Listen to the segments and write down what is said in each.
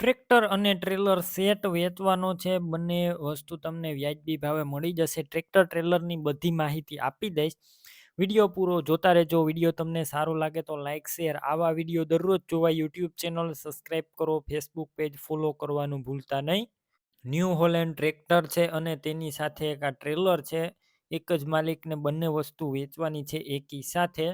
Tractor અને trailer set વેચવાનો છે. બંને વસ્તુ તમને વ્યાજબી ભાવે મળી જશે. ટ્રેક્ટર, ટ્રેલરની બધી માહિતી આપી દઈશ. વીડિયો પૂરો જોતા રહેજો. વીડિયો તમને સારો લાગે તો લાઇક, શેર. આવા વીડિયો દરરોજ જોવા યુટ્યુબ ચેનલ સબસ્ક્રાઈબ કરો. ફેસબુક પેજ ફોલો કરવાનું ભૂલતા નહીં. ન્યૂ હોલેન્ડ ટ્રેક્ટર છે અને તેની સાથે એક આ ટ્રેલર છે. એક જ માલિકને બંને વસ્તુ વેચવાની છે એકી સાથે.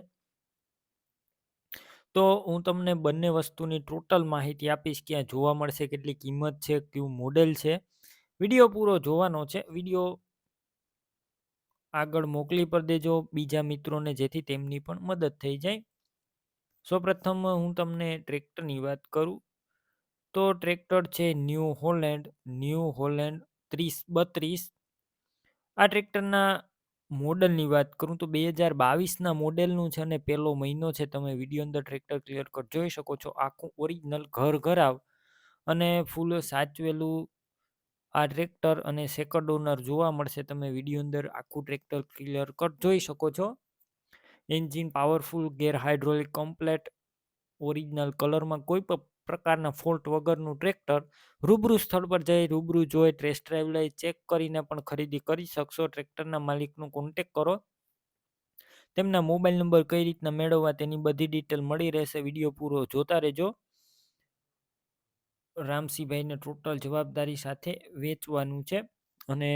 તો હું તમને બંને વસ્તુની ટોટલ માહિતી આપીશ. ક્યાં જોવા મળશે, કેટલી કિંમત છે, કયું મોડેલ છે. વીડિયો પૂરો જોવાનો છે. વીડિયો આગળ મોકલી પર દેજો બીજા મિત્રોને જેથી તેમની પણ મદદ થઈ જાય. સૌપ્રથમ હું તમને ટ્રેક્ટરની વાત કરું તો ટ્રેક્ટર છે ન્યૂ હોલેન્ડ ન્યૂ હોલેન્ડ ત્રીસ બત્રીસ આ ટ્રેક્ટરના મોડલની વાત કરું તો બે હજાર બાવીસના મોડેલનું છે અને પહેલો મહિનો છે તમે વીડિયો અંદર ટ્રેક્ટર ક્લિયર કટ જોઈ શકો છો આખું ઓરિજિનલ ઘર ઘરાવ અને ફૂલ સાચવેલું આ ટ્રેક્ટર અને સેકન્ડ ઓનર જોવા મળશે તમે વીડિયો અંદર આખું ટ્રેક્ટર ક્લિયર કટ જોઈ શકો છો. Engine powerful, gear hydraulic, complete, original કલરમાં કોઈ પણ પ્રકારના ફોલ્ટ વગરનું ટ્રેક્ટર રૂબરૂ સ્થળ પર જઈ રૂબરૂ જોઈ ટેસ્ટ ડ્રાઈવ લઈ ચેક કરીને પણ ખરીદી કરી શકશો. ટ્રેક્ટરના માલિકનો કોન્ટેક કરો. તેમના મોબાઈલ નંબર કઈ રીતના મેળવવા તેની બધી ડિટેલ મળી રહેશે. વીડિયો પૂરો જોતા રહેજો. રામસિંહભાઈને ટોટલ જવાબદારી સાથે વેચવાનું છે અને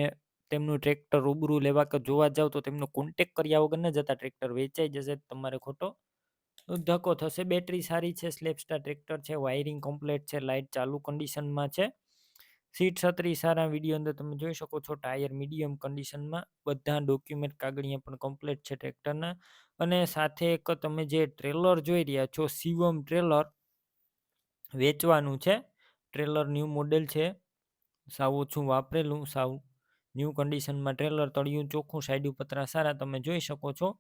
તેમનું ટ્રેક્ટર રૂબરૂ લેવા કે જોવા જાવ તો તેમનો કોન્ટેક કર્યા વગર ન જતા ટ્રેક્ટર વેચાઈ જશે. તમારે ખોટો ધક્કો થશે. બેટરી સારી છે, સ્લેપસ્ટાર ટ્રેક્ટર છે, વાયરિંગ કમ્પ્લેટ છે, લાઇટ ચાલુ કન્ડિશનમાં છે. સીટ છત્રી સારા વીડિયો અંદર તમે જોઈ શકો છો, ટાયર મીડિયમ કન્ડિશનમાં, બધા ડોક્યુમેન્ટ કાગળિયા પણ કમ્પ્લેટ છે ટ્રેક્ટરના. અને સાથે એક તમે જે ટ્રેલર જોઈ રહ્યા છો, શિવમ ટ્રેલર વેચવાનું છે. ટ્રેલર ન્યૂ મોડેલ છે. સાવ ઓછું વાપરેલું, સાવ ન્યૂ કન્ડિશનમાં ટ્રેલર તળિયું ચોખ્ખું, સાઈડ પતરા સારા તમે જોઈ શકો છો.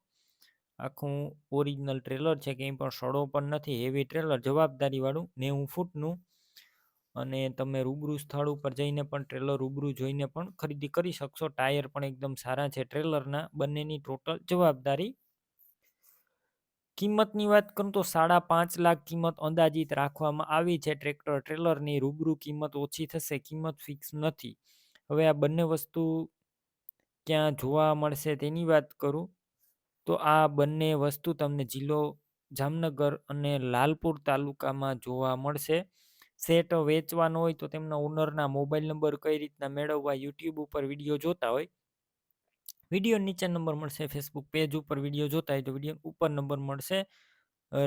આખું ઓરિજિનલ ટ્રેલર છે કંઈ પણ સડો પણ નથી હેવી ટ્રેલર જવાબદારીવાળું, નેવું ફૂટનું. અને તમે રૂબરૂ સ્થળ ઉપર જઈને પણ ટ્રેલર રૂબરૂ જોઈને પણ ખરીદી કરી શકશો. ટાયર પણ એકદમ સારા છે ટ્રેલરના બંનેની ટોટલ જવાબદારી. કિંમતની વાત કરું તો સાડા પાંચ લાખ કિંમત અંદાજિત રાખવામાં આવી છે. ટ્રેક્ટર ટ્રેલરની રૂબરૂ કિંમત ઓછી થશે, કિંમત ફિક્સ નથી. હવે આ બંને વસ્તુ ક્યાં જોવા મળશે તેની વાત કરું. તો આ બંને વસ્તુ તમને જિલ્લો જામનગર અને લાલપુર તાલુકામાં જોવા મળશે. સેટ વેચવાનો હોય તો તેમના ઓનરના મોબાઈલ નંબર કઈ રીતના મેળવવા યુટ્યુબ ઉપર વીડિયો જોતા હોય. વીડિયો નીચે નંબર મળશે, ફેસબુક પેજ ઉપર વીડિયો જોતા હોય તો વીડિયો ઉપર નંબર મળશે.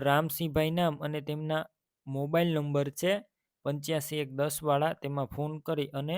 રામસિંહભાઈ નામ અને તેમના મોબાઈલ નંબર છે પંચ્યાસી એક દસ વાળા, તેમાં ફોન કરી અને